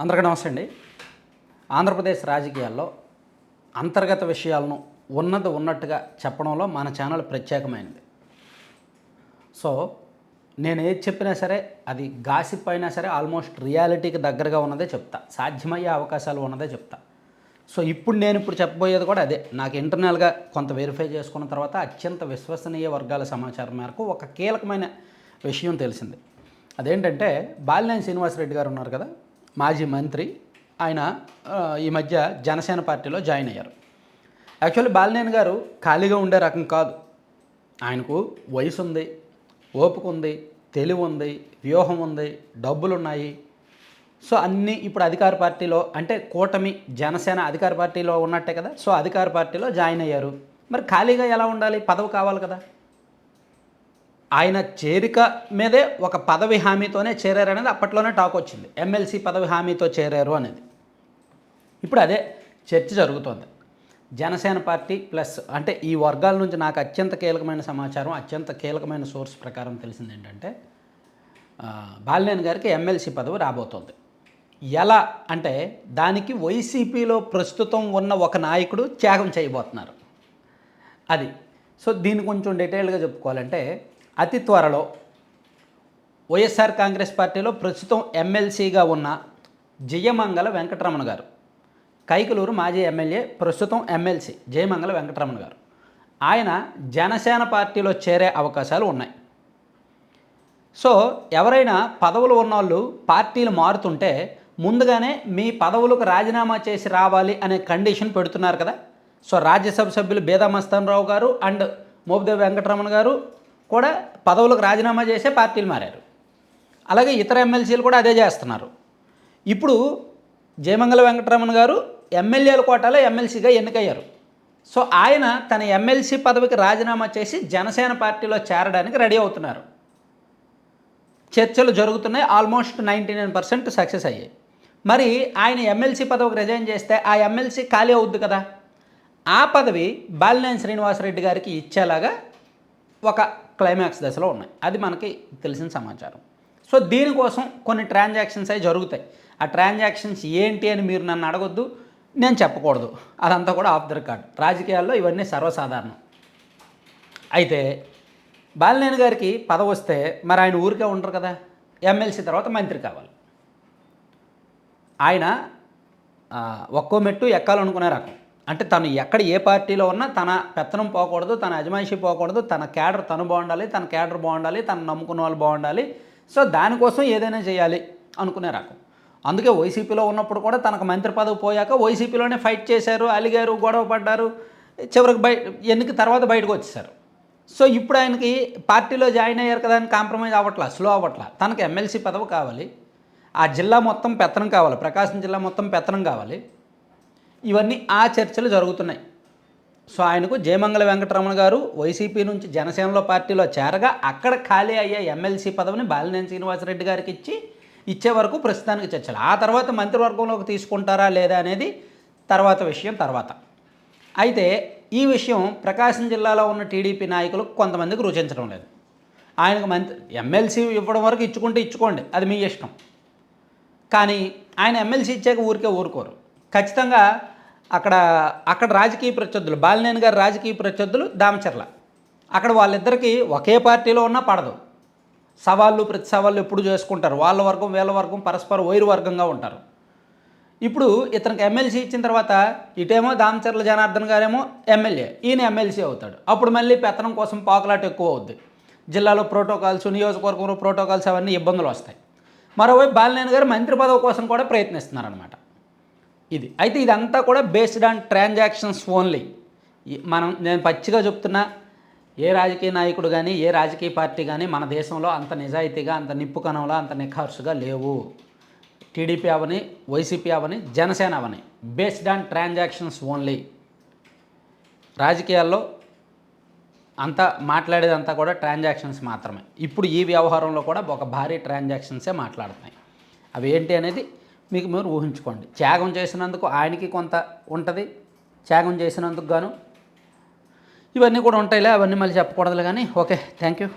అందరికీ నమస్తే అండి. ఆంధ్రప్రదేశ్ రాజకీయాల్లో అంతర్గత విషయాలను ఉన్నది ఉన్నట్టుగా చెప్పడంలో మన ఛానల్ ప్రత్యేకమైనది. సో నేను ఏది చెప్పినా సరే అది గాసిప్ అయినా సరే ఆల్మోస్ట్ రియాలిటీకి దగ్గరగా ఉన్నదే చెప్తా. సాధ్యమయ్యే అవకాశాలు ఉన్నదే చెప్తా. సో ఇప్పుడు నేను ఇప్పుడు చెప్పబోయేది కూడా అదే. నాకు ఇంటర్నల్గా కొంత వెరిఫై చేసుకున్న తర్వాత అత్యంత విశ్వసనీయ వర్గాల సమాచారం మేరకు ఒక కీలకమైన విషయం తెలిసింది. అదేంటంటే బాలినేని శ్రీనివాసరెడ్డి గారు ఉన్నారు కదా? మాజీ మంత్రి ఆయన ఈ మధ్య జనసేన పార్టీలో జాయిన్ అయ్యారు. యాక్చువల్లీ బాలినేని గారు ఖాళీగా ఉండే రకం కాదు. ఆయనకు వయసు ఉంది ఓపిక ఉంది తెలివి ఉంది వ్యూహం ఉంది డబ్బులు ఉన్నాయి. సో అన్నీ ఇప్పుడు అధికార పార్టీలో అంటే కూటమి జనసేన అధికార పార్టీలో ఉన్నట్టే కదా సో అధికార పార్టీలో జాయిన్ అయ్యారు. మరి ఖాళీగా ఎలా ఉండాలి? పదవి కావాలి కదా. ఆయన చేరిక మీదే ఒక పదవి హామీతోనే చేరారు అనేది అప్పట్లోనే టాక్ వచ్చింది. ఎమ్మెల్సీ పదవి హామీతో చేరారు అనేది. ఇప్పుడు అదే చర్చ జరుగుతోంది. జనసేన పార్టీ ప్లస్ అంటే ఈ వర్గాల నుంచి నాకు అత్యంత కీలకమైన సమాచారం అత్యంత కీలకమైన సోర్స్ ప్రకారం తెలిసింది ఏంటంటే బాలినేని గారికి ఎమ్మెల్సీ పదవి రాబోతోంది. ఎలా అంటే దానికి వైసీపీలో ప్రస్తుతం ఉన్న ఒక నాయకుడు త్యాగం చేయబోతున్నారు. అది. సో దీన్ని కొంచెం డీటెయిల్గా చెప్పుకోవాలంటే అతి త్వరలో వైఎస్ఆర్ కాంగ్రెస్ పార్టీలో ప్రస్తుతం ఎమ్మెల్సీగా ఉన్న జయమంగళ వెంకటరమణ గారు. కైకలూరు మాజీ ఎమ్మెల్యే ప్రస్తుతం ఎమ్మెల్సీ జయమంగళ వెంకటరమణ గారు. ఆయన జనసేన పార్టీలో చేరే అవకాశాలు ఉన్నాయి. సో ఎవరైనా పదవులు ఉన్నవాళ్ళు పార్టీలు మారుతుంటే ముందుగానే మీ పదవులకు రాజీనామా చేసి రావాలి అనే కండిషన్ పెడుతున్నారు కదా. సో రాజ్యసభ సభ్యులు బేదా మస్తాన్ రావు గారు అండ్ మోపిదేవి వెంకటరమణ గారు కూడా పదవులకు రాజీనామా చేసే పార్టీలు మారారు. అలాగే ఇతర ఎమ్మెల్సీలు కూడా అదే చేస్తున్నారు. ఇప్పుడు జయమంగళ వెంకటరమణ గారు ఎమ్మెల్యేల కోటాలో ఎమ్మెల్సీగా ఎన్నికయ్యారు. సో ఆయన తన ఎమ్మెల్సీ పదవికి రాజీనామా చేసి జనసేన పార్టీలో చేరడానికి రెడీ అవుతున్నారు. చర్చలు జరుగుతున్నాయి almost ninety nine percent success అయ్యాయి. మరి ఆయన ఎమ్మెల్సీ పదవికి రిజైన్ చేస్తే ఆ ఎమ్మెల్సీ ఖాళీ అవుద్ది కదా? ఆ పదవి బాలినేని శ్రీనివాసరెడ్డి గారికి ఇచ్చేలాగా ఒక క్లైమాక్స్ దశలో ఉన్నాయి. అది మనకి తెలిసిన సమాచారం. సో దీనికోసం కొన్ని ట్రాన్సాక్షన్స్ అవి జరుగుతాయి. ఆ ట్రాన్సాక్షన్స్ ఏంటి అని మీరు నన్ను అడగొద్దు నేను చెప్పకూడదు. అదంతా కూడా ఆఫ్ ద రికార్డ్. రాజకీయాల్లో ఇవన్నీ సర్వసాధారణం. అయితే బాలినేని గారికి పదవి వస్తే మరి ఆయన ఊరికే ఉండరు కదా? ఎమ్మెల్సీ తర్వాత మంత్రి కావాలి. ఆయన ఒక్కో మెట్టు ఎక్కాలనుకునే రకం. అంటే తను ఎక్కడ ఏ పార్టీలో ఉన్నా తన పెత్తనం పోకూడదు తన అజమాయిషి పోకూడదు తన క్యాడర్ తను బాగుండాలి తన క్యాడర్ బాగుండాలి తను నమ్ముకున్న వాళ్ళు బాగుండాలి. సో దానికోసం ఏదైనా చేయాలి అనుకునే రకం. అందుకే వైసీపీలో ఉన్నప్పుడు కూడా తనకు మంత్రి పదవి పోయాక వైసీపీలోనే ఫైట్ చేశారు అలిగారు గొడవ పడ్డారు చివరికి బయట ఎన్నిక తర్వాత బయటకు వచ్చేసారు సో ఇప్పుడు ఆయనకి పార్టీలో జాయిన్ అయ్యారు కదా అని కాంప్రమైజ్ అవ్వట్లా స్లో అవ్వట్లా. తనకు ఎమ్మెల్సీ పదవి కావాలి ఆ జిల్లా మొత్తం పెత్తనం కావాలి ప్రకాశం జిల్లా మొత్తం పెత్తనం కావాలి. ఇవన్నీ ఆ చర్చలు జరుగుతున్నాయి. సో ఆయనకు జయమంగళ వెంకటరమణ గారు వైసీపీ నుంచి జనసేనలో పార్టీలో చేరగా అక్కడ ఖాళీ అయ్యే ఎమ్మెల్సీ పదవిని బాలినేని శ్రీనివాసరెడ్డి గారికి ఇచ్చి ఇచ్చే వరకు ప్రస్తుతానికి చర్చలు. ఆ తర్వాత మంత్రివర్గంలోకి తీసుకుంటారా లేదా అనేది తర్వాత విషయం తర్వాత. అయితే ఈ విషయం ప్రకాశం జిల్లాలో ఉన్న టీడీపీ నాయకులు కొంతమందికి రుచించడం లేదు. ఆయనకు మంత్రి ఎమ్మెల్సీ ఇవ్వడం వరకు ఇచ్చుకుంటే ఇచ్చుకోండి. అది మీ ఇష్టం. కానీ ఆయన ఎమ్మెల్సీ ఇచ్చాక ఊరికే ఊరుకోరు. ఖచ్చితంగా అక్కడ అక్కడ రాజకీయ ప్రత్యర్థులు బాలినేని గారి రాజకీయ ప్రత్యర్థులు దామచర్ల. అక్కడ వాళ్ళిద్దరికీ ఒకే పార్టీలో ఉన్నా పడదు. సవాళ్ళు ప్రతి సవాళ్ళు ఎప్పుడు చేసుకుంటారు. వాళ్ళ వర్గం వీళ్ళ వర్గం పరస్పర వైరు వర్గంగా ఉంటారు. ఇప్పుడు ఇతనికి ఎమ్మెల్సీ ఇచ్చిన తర్వాత ఇటేమో దామచర్ల జనార్దన్ గారేమో ఎమ్మెల్యే. ఈయన ఎమ్మెల్సీ అవుతాడు. అప్పుడు మళ్ళీ పెత్తనం కోసం పాకులాట ఎక్కువ అవుద్ది. జిల్లాలో ప్రోటోకాల్స్ నియోజకవర్గంలో ప్రోటోకాల్స్ అవన్నీ ఇబ్బందులు వస్తాయి. మరోవైపు బాలినేని గారు మంత్రి పదవి కోసం కూడా ప్రయత్నిస్తున్నారనమాట ఇది. అయితే ఇదంతా కూడా బేస్డ్ ఆన్ ట్రాన్సాక్షన్స్ ఓన్లీ మనం నేను పచ్చిగా చెప్తున్నా ఏ రాజకీయ నాయకుడు కానీ ఏ రాజకీయ పార్టీ కానీ మన దేశంలో అంత నిజాయితీగా అంత నిప్పు కణంలో అంత నిఖార్సుగా లేవు. టీడీపీ అవని వైసీపీ అవని జనసేన అవని. బేస్డ్ ఆన్ ట్రాన్సాక్షన్స్ ఓన్లీ రాజకీయాల్లో అంతా మాట్లాడేదంతా కూడా ట్రాన్సాక్షన్స్ మాత్రమే. ఇప్పుడు ఈ వ్యవహారంలో కూడా ఒక భారీ ట్రాన్సాక్షన్సే మాట్లాడుతున్నాయి. అవి ఏంటి అనేది మీకు మీరు ఊహించుకోండి. త్యాగం చేసినందుకు ఆయనకి కొంత ఉంటుంది. త్యాగం చేసినందుకు గాను ఇవన్నీ కూడా ఉంటాయిలే అవన్నీ మళ్ళీ చెప్పకూడదులే కానీ ఓకే థ్యాంక్ యూ